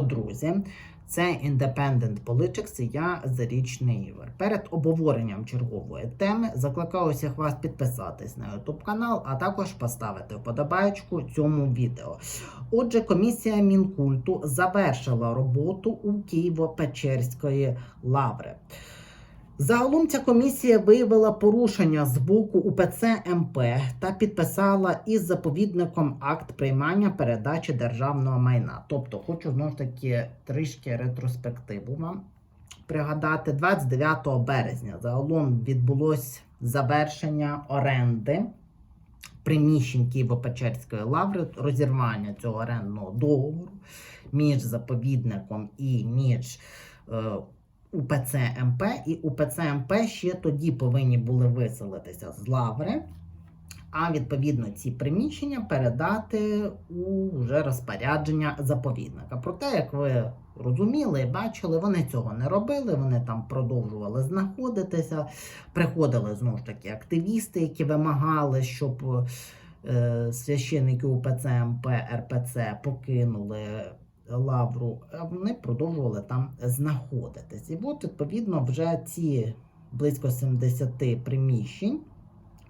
Друзі! Це Independent Politics і я Зарічний Ігор. Перед обговоренням чергової теми закликаю всіх вас підписатись на YouTube канал, а також поставити вподобайку цьому відео. Отже, комісія Мінкульту завершила роботу у Києво-Печерської лаври. Загалом ця комісія виявила порушення з боку УПЦ МП та підписала із заповідником акт приймання передачі державного майна. Тобто, хочу знову ж таки трішки ретроспективу вам пригадати. 29 березня загалом відбулось завершення оренди приміщень Києво-Печерської лаври, розірвання цього орендного договору між заповідником і між. УПЦ МП, і УПЦ МП ще тоді повинні були виселитися з лаври, а відповідно ці приміщення передати у вже розпорядження заповідника. Проте, як ви розуміли і бачили, вони цього не робили, вони там продовжували знаходитися. Приходили знову ж таки активісти, які вимагали, щоб е, священники УПЦ МП РПЦ покинули лавру, а вони продовжували там знаходитись. І от, відповідно, вже ці близько 70 приміщень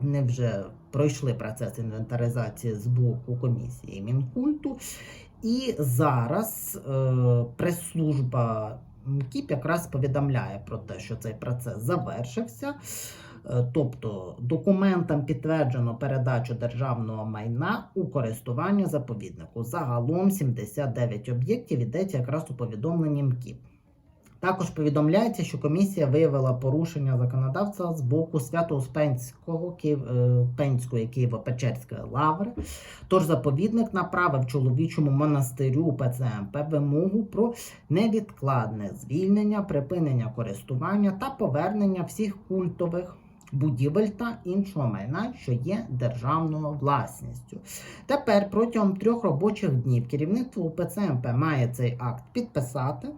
вони вже пройшли процес інвентаризації з боку комісії Мінкульту. І зараз е, прес-служба МКІП якраз повідомляє про те, що цей процес завершився. Е, Тобто документам підтверджено передачу державного майна у користування заповіднику. Загалом 79 об'єктів йдеться якраз у повідомленні МКІП. Також повідомляється, що комісія виявила порушення законодавства з боку Свято-Успенського Київ, е, Пенської Києво-Печерської лаври. Тож заповідник направив чоловічому монастирю ПЦМП вимогу про невідкладне звільнення, припинення користування та повернення всіх культових. Будівель та іншого майна, що є державною власністю. Тепер протягом трьох робочих днів керівництво УПЦ МП має цей акт підписати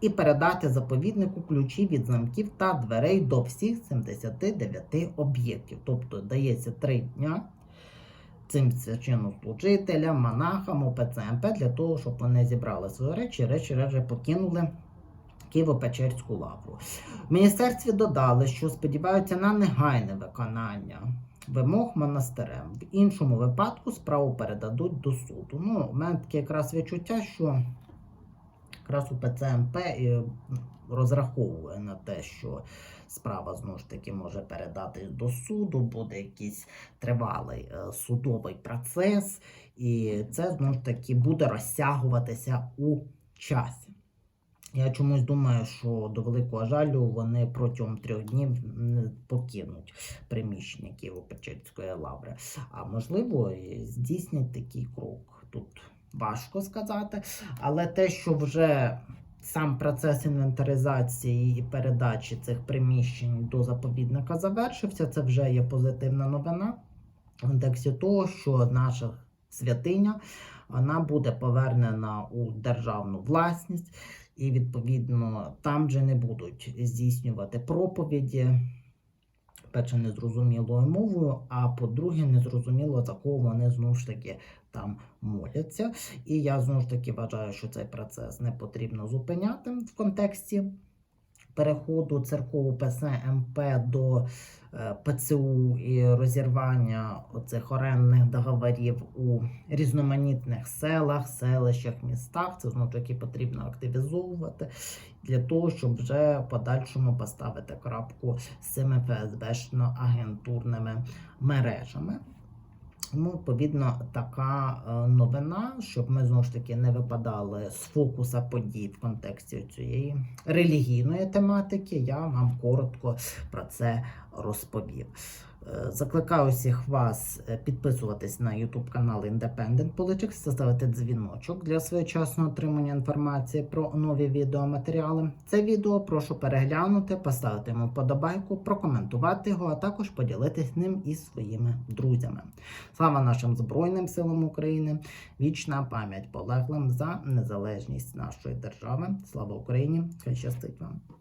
і передати заповіднику ключі від замків та дверей до всіх 79 об'єктів. Тобто дається три дня цим священнослужителям, монахам, УПЦ МП для того, щоб вони зібрали свої речі, речі речі покинули. Києво-Печерську лавру. В міністерстві додали, що сподіваються на негайне виконання вимог монастирем. В іншому випадку справу передадуть до суду. Ну, у мене таке якраз відчуття, що якраз у ПЦМП розраховує на те, що справа знову ж таки може передатись до суду, буде якийсь тривалий е, судовий процес, і це знову ж таки буде розтягуватися у часі. Я чомусь думаю, що до великого жалю вони протягом трьох днів не покинуть приміщення Києво-Печерської лаври. А можливо, здійснять такий крок. Тут важко сказати. Але те, що вже сам процес інвентаризації і передачі цих приміщень до заповідника завершився, це вже є позитивна новина в контексті того, що наша святиня вона буде повернена у державну власність. І, відповідно, там вже не будуть здійснювати проповіді. Перше, незрозумілою мовою, а по-друге, незрозуміло, за кого вони знову ж таки там моляться. І я знову ж таки вважаю, що цей процес не потрібно зупиняти в контексті переходу церкову ПСМП до е, ПЦУ і розірвання оцих орендних договорів у різноманітних селах, селищах, містах. Це знову таки потрібно активізовувати для того, щоб вже подальшому поставити крапку з цими ФСБшно-агентурними мережами. Тому, відповідно, така е, новина, щоб ми знову ж таки не випадали з фокуса подій в контексті цієї релігійної тематики, я вам коротко про це розповів. Е, Закликаю всіх вас е, підписуватись на YouTube канал Independent Politics, ставити дзвіночок для своєчасного отримання інформації про нові відеоматеріали. Це відео прошу переглянути, поставити йому вподобайку, прокоментувати його, а також поділитись ним із своїми друзями. Слава нашим Збройним силам України! Вічна пам'ять полеглим за незалежність нашої держави. Слава Україні! Хай щастить вам!